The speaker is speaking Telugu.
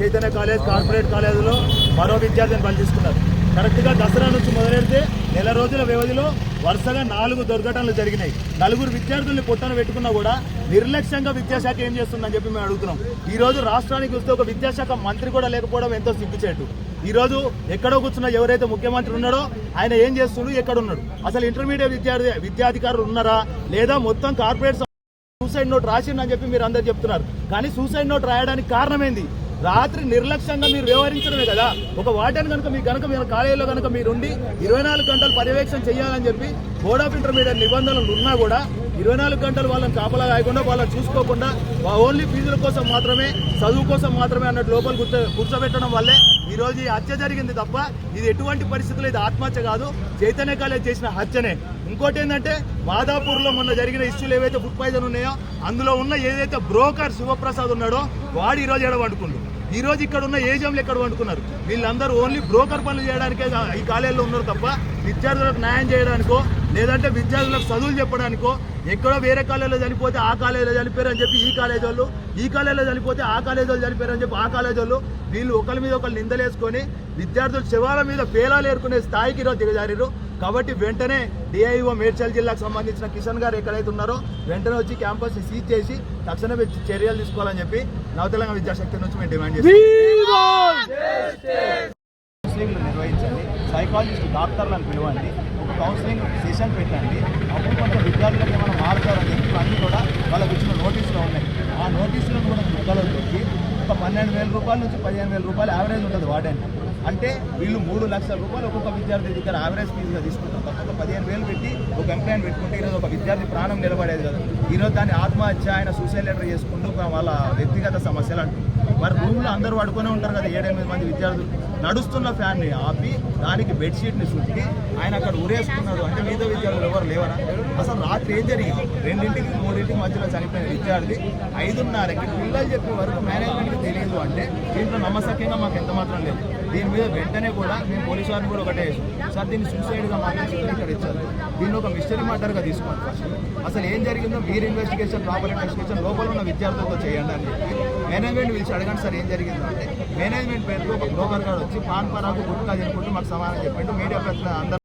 చైతన్య కాలేజ్ కార్పొరేట్ కాలేజీలో మరో విద్యార్థిని బలి కరెక్ట్గా దసరా నుంచి మొదలెడితే నెల రోజుల వ్యవధిలో వరుసగా నాలుగు దుర్ఘటనలు జరిగినాయి. నలుగురు విద్యార్థుల్ని పొట్టన పెట్టుకున్నా కూడా నిర్లక్ష్యంగా విద్యాశాఖ ఏం చేస్తుందని చెప్పి మేము అడుగుతున్నాం. ఈ రోజు రాష్ట్రానికి వస్తే ఒక విద్యాశాఖ మంత్రి కూడా లేకపోవడం ఎంతో సిగ్గుచేటు. ఈరోజు ఎక్కడో కూర్చున్న ఎవరైతే ముఖ్యమంత్రి ఉన్నాడో ఆయన ఏం చేస్తున్నాడు ఎక్కడ ఉన్నాడు అసలు ఇంటర్మీడియట్ విద్యార్థి విద్యాధికారులు ఉన్నారా? లేదా మొత్తం కార్పొరేట్ సూసైడ్ నోట్ రాసిండని చెప్పి మీరు అందరు చెప్తున్నారు. కానీ సూసైడ్ నోట్ రాయడానికి కారణమైంది రాత్రి నిర్లక్ష్యంగా మీరు వ్యవహరించడమే కదా. ఒక వార్డెన్ కనుక మీ కనుక మీరు కాలేజీలో కనుక మీరు ఉండి ఇరవై నాలుగు గంటలు పర్యవేక్షణ చేయాలని చెప్పి బోర్డ్ ఆఫ్ ఇంటర్మీడియట్ నిబంధనలు ఉన్నా కూడా ఇరవై నాలుగు గంటలు వాళ్ళని కాపలా కాయకుండా వాళ్ళని చూసుకోకుండా ఓన్లీ ఫీజుల కోసం మాత్రమే చదువు కోసం మాత్రమే అన్నట్టు లోపల కూర్చో కూర్చోబెట్టడం వల్లే ఈ రోజు ఈ హత్య జరిగింది తప్ప ఇది ఎటువంటి పరిస్థితుల్లో ఇది ఆత్మహత్య కాదు. చైతన్య కాలేజ్ చేసిన హత్యనే. ఇంకోటి ఏంటంటే మాదాపూర్లో మొన్న జరిగిన ఇష్యూలు ఏవైతే ఫుడ్ పాయిజన్ ఉన్నాయో అందులో ఉన్న ఏదైతే బ్రోకర్ శివప్రసాద్ ఉన్నాడో వాడు ఈరోజు ఎడ వండుకుండు ఈ రోజు ఇక్కడ ఉన్న ఏజీఎంలు ఎక్కడ వండుకున్నారు వీళ్ళందరూ ఓన్లీ బ్రోకర్ పనులు చేయడానికే ఈ కాలేజీలో ఉన్నారు తప్ప విద్యార్థులకు న్యాయం చేయడానికో లేదంటే విద్యార్థులకు చదువులు చెప్పడానికో ఎక్కడో వేరే కాలేజీలో చనిపోతే ఆ కాలేజీలో చనిపోయారు అని చెప్పి ఈ కాలేజ్ వాళ్ళు ఈ కాలేజీలో చనిపోతే ఆ కాలేజ్ వాళ్ళు చనిపోయారు అని చెప్పి ఆ కాలేజ్ వాళ్ళు వీళ్ళు ఒకరి మీద ఒకరు నిందలేసుకొని విద్యార్థులు శివాల మీద పేలాలు ఏరుకునే స్థాయికి ఈరోజు దిగజారిరు కాబట్టి వెంటనే డిఐఓ మేడ్చల్ జిల్లాకు సంబంధించిన కిషన్ గారు ఎక్కడైతే ఉన్నారో వెంటనే వచ్చి క్యాంపస్ సీజ్ చేసి తక్షణమే చర్యలు తీసుకోవాలని చెప్పి నవ తెలంగాణ విద్యాశక్తి నుంచి మేము డిమాండ్ చేస్తాం నిర్వహించండి. సైకాలజిస్ట్ డాక్టర్లను పిలవండి. కౌన్సిలింగ్ సెషన్ పెట్టండి. అప్పుడు కొంత విద్యార్థులకు ఏమైనా మారుతారని చెప్పి అన్నీ కూడా వాళ్ళకి ఇచ్చిన నోటీసులు ఉన్నాయి. ఆ నోటీసులను కూడా ముక్కలో పెట్టి ఒక పన్నెండు వేల రూపాయల నుంచి పదిహేను వేల రూపాయలు యావరేజ్ ఉంటుంది వాడని అంటే వీళ్ళు మూడు లక్షల రూపాయలు ఒక్కొక్క విద్యార్థి దగ్గర యావరేజ్ ఫీజుగా తీసుకుంటారు. తప్ప పదిహేను వేలు ఒక కంప్లైంట్ పెట్టుకుంటే ఈరోజు ఒక విద్యార్థి ప్రాణం నిలబడేది కదా. ఈరోజు దాన్ని ఆత్మహత్య ఆయన సూసైడ్ లెటర్ చేసుకుంటూ వాళ్ళ వ్యక్తిగత సమస్యలు మరి రూమ్లో అందరూ పడుకునే ఉంటారు కదా ఏడెనిమిది మంది విద్యార్థులు. నడుస్తున్న ఫ్యాన్ని ఆపి దానికి బెడ్షీట్ని చుట్టి ఆయన అక్కడ ఉరేసుకున్నాడు అంటే మిగతా విద్యార్థులు ఎవరు లేవరా? అసలు రాత్రి ఏం జరిగింది? రెండింటికి మూడింటికి మధ్యలో చనిపోయిన విద్యార్థి ఐదున్నరకి పిల్లలు చెప్పే వరకు మేనేజ్మెంట్కి తెలియదు అంటే దీంట్లో నమ్మసక్యంగా మాకు ఎంత మాత్రం లేదు. దీని మీద వెంటనే కూడా మేము పోలీసు వారిని కూడా ఒకటే సార్ దీన్ని సూసైడ్గా మాట్లాడి ఇక్కడ ఇచ్చారు దీన్ని ఒక మిస్టరీ మ్యాటర్గా తీసుకోండి ఫస్ట్. అసలు ఏం జరిగిందో మీరు ఇన్వెస్టిగేషన్ ప్రాపర్ ఇన్వెస్టిగేషన్ లోపల ఉన్న విద్యార్థులతో చేయండి అని చెప్పి మేనేజ్మెంట్ పిలిచి అడగండి సార్ ఏం జరిగిందో అంటే మేనేజ్మెంట్ పేరుతో ఒక బ్రోకర్ గారు వచ్చి పాన్ పరాకు గుట్కా తినుకుంటూ మాకు సమాధానం చెప్పండి మీడియా ప్రశ్న అందరూ